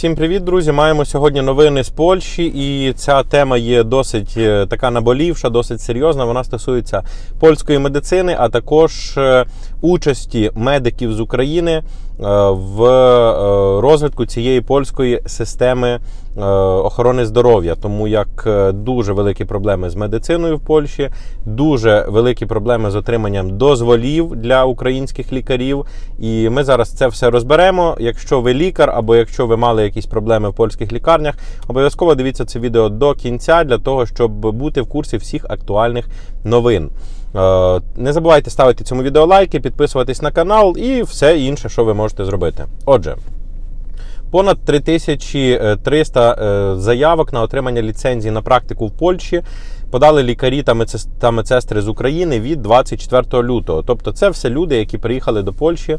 Всім привіт, друзі! Маємо сьогодні новини з Польщі, і ця тема є досить е, така наболівша, досить серйозна. Вона стосується польської медицини, а також е, участі медиків з України е, в розвитку цієї польської системи охорони здоров'я. Тому як дуже великі проблеми з медициною в Польщі, дуже великі проблеми з отриманням дозволів для українських лікарів. І ми зараз це все розберемо. Якщо ви лікар або якщо ви мали якісь проблеми в польських лікарнях, обов'язково дивіться це відео до кінця для того, щоб бути в курсі всіх актуальних новин. Е, Не забувайте ставити цьому відео лайки, підписуватись на канал і все інше, що ви можете зробити. Отже. Понад 3300 е, заявок на отримання ліцензії на практику в Польщі подали лікарі та медсестри з України від 24 лютого. Тобто, це все люди, які приїхали до Польщі,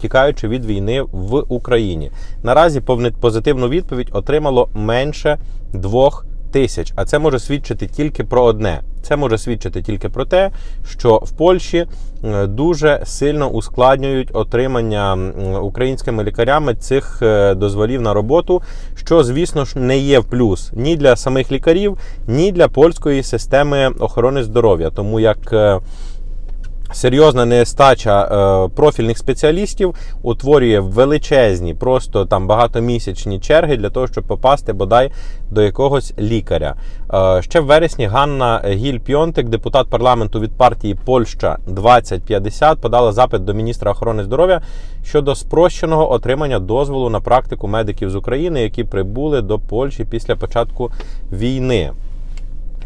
тікаючи від війни в Україні. Наразі повне- позитивну відповідь отримало менше двох тисяч. А це може свідчити тільки про одне. Це може свідчити тільки про те, що в Польщі е, дуже сильно ускладнюють отримання українськими лікарями цих е, дозволів на роботу, що, звісно ж, не є в плюс ні для самих лікарів, ні для польської системи охорони здоров'я, тому як. Серйозна нестача е, профільних спеціалістів утворює величезні, просто там багатомісячні черги для того, щоб попасти бодай до якогось лікаря. Е, ще в вересні Ганна Гіль Пьонтик, депутат парламенту від партії Польща 2050, подала запит до міністра охорони здоров'я щодо спрощеного отримання дозволу на практику медиків з України, які прибули до Польщі після початку війни.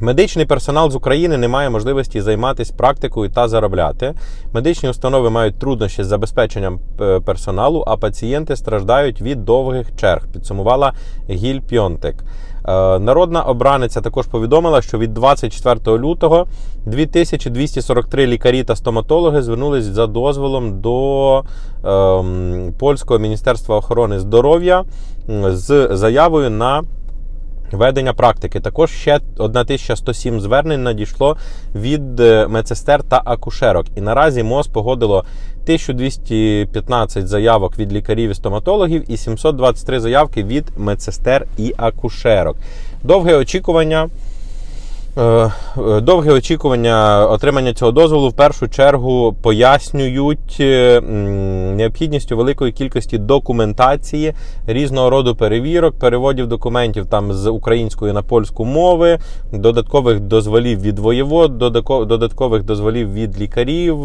Медичний персонал з України не має можливості займатися практикою та заробляти. Медичні установи мають труднощі з забезпеченням е, персоналу, а пацієнти страждають від довгих черг. Підсумувала Гіль Пьонтек. Е, Народна обраниця також повідомила, що від 24 лютого 2243 лікарі та стоматологи звернулись за дозволом до ем, польського міністерства охорони здоров'я з заявою на Ведення практики також ще 1107 звернень надійшло від е, медсестер та акушерок. І наразі МОЗ погодило 1215 заявок від лікарів і стоматологів і 723 заявки від медсестер і акушерок. Довге очікування. Е, е, Довге очікування отримання цього дозволу в першу чергу пояснюють е, необхідністю великої кількості документації, різного роду перевірок, переводів документів там з української на польську мови, додаткових дозволів від воєвод, додаткових дозволів від лікарів,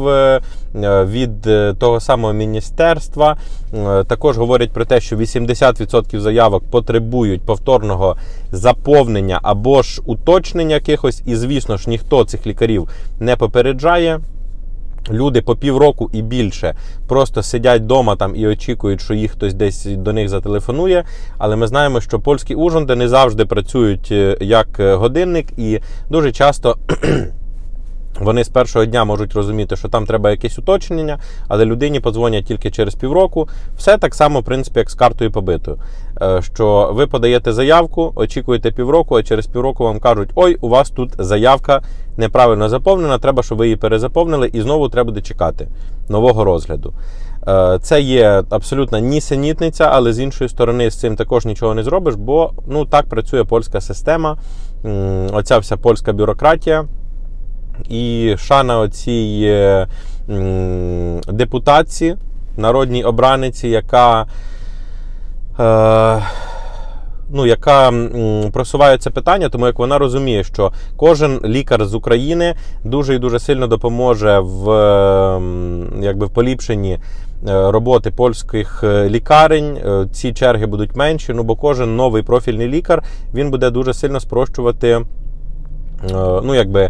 від того самого міністерства. Також говорять про те, що 80% заявок потребують повторного заповнення або ж уточнення якихось, і звісно ж ніхто цих лікарів не попереджає. Люди по півроку і більше просто сидять вдома там і очікують, що їх хтось десь до них зателефонує. Але ми знаємо, що польські ужонди не завжди працюють е, як е, годинник, і дуже часто. Вони з першого дня можуть розуміти, що там треба якесь уточнення, але людині подзвонять тільки через півроку. Все так само, в принципі, як з картою побитою. Е, Що ви подаєте заявку, очікуєте півроку, а через півроку вам кажуть: ой, у вас тут заявка неправильно заповнена, треба, щоб ви її перезаповнили, і знову треба буде чекати нового розгляду. Е, Це є абсолютна нісенітниця, але з іншої сторони з цим також нічого не зробиш, бо ну так працює польська система, оця вся польська бюрократія. І шана оцій м, депутатці, народній обраниці, яка, е, ну, яка просуває це питання, тому як вона розуміє, що кожен лікар з України дуже і дуже сильно допоможе в, якби, в поліпшенні е, роботи польських е, лікарень. Е, Ці черги будуть менші, ну бо кожен новий профільний лікар він буде дуже сильно спрощувати. Е, Ну, якби е,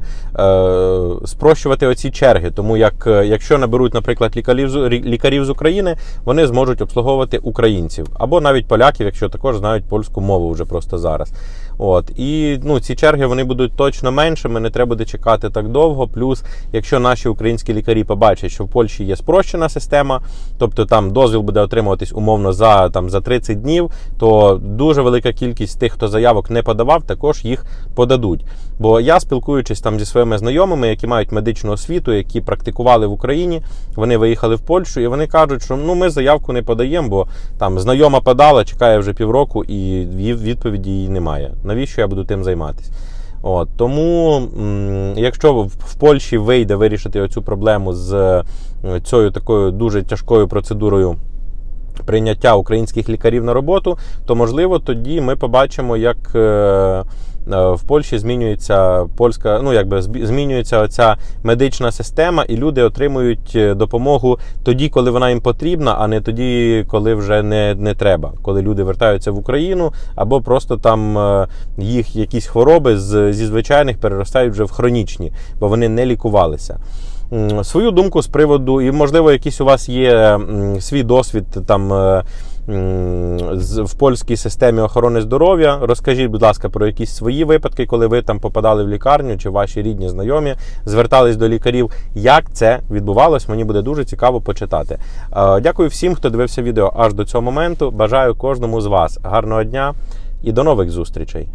спрощувати оці черги. Тому як е, якщо наберуть, наприклад, лікарів лікарів з України, вони зможуть обслуговувати українців або навіть поляків, якщо також знають польську мову вже просто зараз. От і ну ці черги вони будуть точно меншими, не треба буде чекати так довго. Плюс, якщо наші українські лікарі побачать, що в Польщі є спрощена система, тобто там дозвіл буде отримуватись умовно за там за 30 днів, то дуже велика кількість тих, хто заявок не подавав, також їх подадуть. Бо я спілкуючись там зі своїми знайомими, які мають медичну освіту, які практикували в Україні, вони виїхали в Польщу, і вони кажуть, що ну ми заявку не подаємо, бо там знайома подала, чекає вже півроку, і відповіді її немає. Навіщо я буду тим займатися? От, тому, якщо в, Польщі вийде вирішити оцю проблему з е, цією такою дуже тяжкою процедурою прийняття українських лікарів на роботу, то можливо тоді ми побачимо, як е, в Польщі змінюється польська, ну якби змінюється оця медична система, і люди отримують е, допомогу тоді, коли вона їм потрібна, а не тоді, коли вже не, не треба. Коли люди вертаються в Україну, або просто там е, їх якісь хвороби з, зі звичайних переростають вже в хронічні, бо вони не лікувалися. Свою думку з приводу, і можливо, якийсь у вас є свій досвід там е, в польській системі охорони здоров'я. Розкажіть, будь ласка, про якісь свої випадки, коли ви там попадали в лікарню чи ваші рідні знайомі звертались до лікарів. Як це відбувалось? Мені буде дуже цікаво почитати. Е, Дякую всім, хто дивився відео аж до цього моменту. Бажаю кожному з вас гарного дня і до нових зустрічей.